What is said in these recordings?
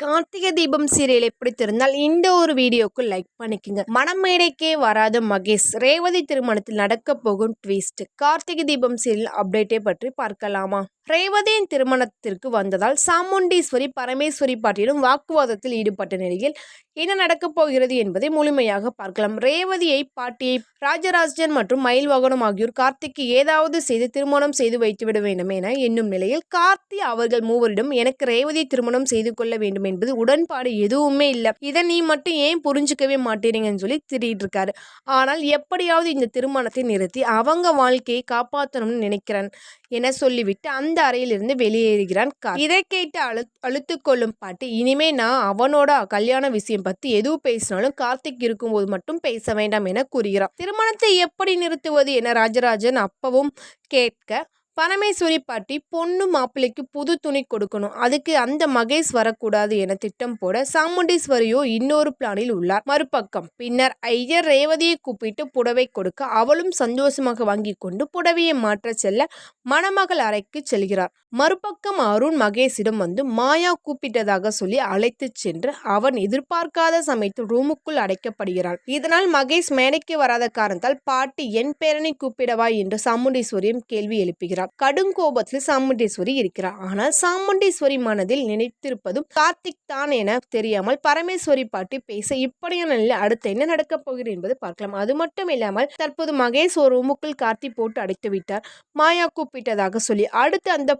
Karthigai Deepam serial எப்படி தெரிந்தால் இந்த ஒரு வீடியோக்கு லைக் பண்ணிக்கோங்க. மனமேடைக்கே வராத மகேஷ் ரேவதி திருமணத்தில் நடக்க போகும் ட்விஸ்ட் கார்த்திகை தீபம் சீரியல் அப்டேட்டை பற்றி பார்க்கலாமா? ரேவதியின் திருமணத்திற்கு வந்ததால் சாமுண்டீஸ்வரி பரமேஸ்வரி பாட்டியிலும் வாக்குவாதத்தில் ஈடுபட்ட நிலையில் என்ன நடக்கப் போகிறது என்பதை முழுமையாக பார்க்கலாம். ரேவதியை பாட்டியை ராஜராஜன் மற்றும் மயில் வாகனம் ஆகியோர் கார்த்திக்கு ஏதாவது செய்து திருமணம் செய்து வைத்துவிட வேண்டும் என எண்ணும் நிலையில் கார்த்தி அவர்கள் மூவரிடம் எனக்கு ரேவதியை திருமணம் செய்து கொள்ள வேண்டும் என்பது உடன்பாடு எதுவுமே இல்லை. இதை நீ மட்டும் ஏன் புரிஞ்சுக்கவே மாட்டேறீங்கன்னு சொல்லி திட்டிட்டு இருக்காரு ஆனால் எப்படியாவது இந்த திருமணத்தை நிறுத்தி அவங்க வாழ்க்கையை காப்பாற்றணும்னு நினைக்கிறேன் என சொல்லிவிட்டு அந்த அறையிலிருந்து வெளியேறுகிறான் இதை கேட்டு அழு அழுத்து கொள்ளும் பாட்டு இனிமே நான் அவனோட கல்யாண விஷயம் பத்தி எதுவும் பேசினாலும் கார்த்திக் இருக்கும்போது மட்டும் பேச வேண்டாம் என கூறுகிறான் திருமணத்தை எப்படி நிறுத்துவது என ராஜராஜன் அப்பவும் கேட்க பரமேஸ்வரி பாட்டி பொண்ணு மாப்பிள்ளைக்கு புது துணி கொடுக்கணும். அதுக்கு அந்த மகேஷ் வரக்கூடாது என திட்டம் போட சாமுண்டீஸ்வரியோ இன்னொரு பிளானில் உள்ளார். மறுபக்கம் பின்னர் ஐயர் ரேவதியை கூப்பிட்டு புடவை கொடுக்க அவளும் சந்தோஷமாக வாங்கி கொண்டு புடவையை மாற்ற செல்ல மணமகள் அறைக்கு செல்கிறார். மறுபக்கம் அருண் மகேஷிடம் வந்து மாயா கூப்பிட்டதாக சொல்லி அழைத்து சென்று அவன் எதிர்பார்க்காத சமயத்தில் ரூமுக்குள் அடைக்கப்படுகிறான் இதனால் மகேஷ் மேடைக்கு வராத காரணத்தால் பாட்டி என் பேரனை கூப்பிடவா என்று சாமுண்டீஸ்வரியும் கேள்வி எழுப்புகிறார். கடுங்கோபத்தில் சாமுண்டீஸ்வரி இருக்கிறார். ஆனால் சாமுண்டீஸ்வரி மனதில் நினைத்திருப்பதும் கார்த்திக் தான் என தெரியாமல் பரமேஸ்வரி பாட்டி பேச இப்படியான நிலையில் அடுத்து என்ன நடக்கப் போகிறது என்பது பார்க்கலாம். அது மட்டும் இல்லாமல் தற்போது மகேஷ் ஒரு ரூமுக்குள் கார்த்தி போட்டு அடைத்து விட்டார் மாயா கூப்பிட்டதாக சொல்லி அடுத்து அந்த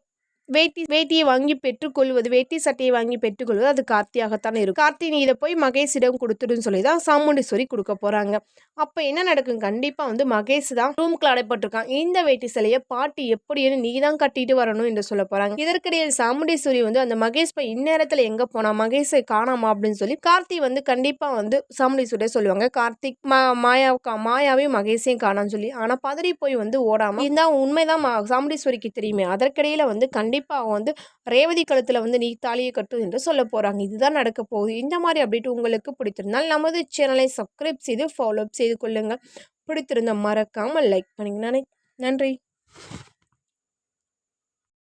வேட்டி வேட்டியை வாங்கி பெற்றுக்கொள்வது வேட்டி சட்டையை வாங்கி பெற்றுக்கொள்வது அது கார்த்தியாகத்தான் இருக்கும். கார்த்தி நீ இதை போய் மகேஷிடம் கொடுத்துடுன்னு சொல்லி தான் சாமுண்டீஸ்வரி கொடுக்க போகிறாங்க அப்போ என்ன நடக்கும்? கண்டிப்பாக வந்து மகேஷ் தான் ரூமுக்குள்ள அடைப்பட்டிருக்கான். இந்த வேட்டி சிலையை பாட்டி எப்படின்னு நீ தான் கட்டிட்டு வரணும் என்று சொல்ல போகிறாங்க இதற்கிடையில் சாமுண்டீஸ்வரி வந்து அந்த மகேஷ் போய் இந்நேரத்தில் எங்கே போனா மகேஷை காணாமா அப்படின்னு சொல்லி கார்த்தி வந்து கண்டிப்பாக வந்து சாமுண்டீஸ்வரியை சொல்லுவாங்க. கார்த்திக் மா மாயா மாயாவையும் மகேஷையும் காணான்னு சொல்லி. ஆனால் பதறி போய் வந்து ஓடாமல் இந்த உண்மைதான் சாமுண்டீஸ்வரிக்கு தெரியுமே. அதற்கிடையில் வந்து கண்டிப்பாக கண்டிப்பாக வந்து ரேவதி கழுத்தில் வந்து நீ தாலியை கட்டு என்று சொல்ல போகிறாங்க இதுதான் நடக்க போகுது. இந்த மாதிரி அப்டேட் உங்களுக்கு பிடித்திருந்தால் நமது சேனலை சப்ஸ்கிரைப் செய்து ஃபாலோ செய்து கொள்ளுங்கள். பிடித்திருந்த மறக்காமல் லைக் பண்ணிங்க. நன்றி.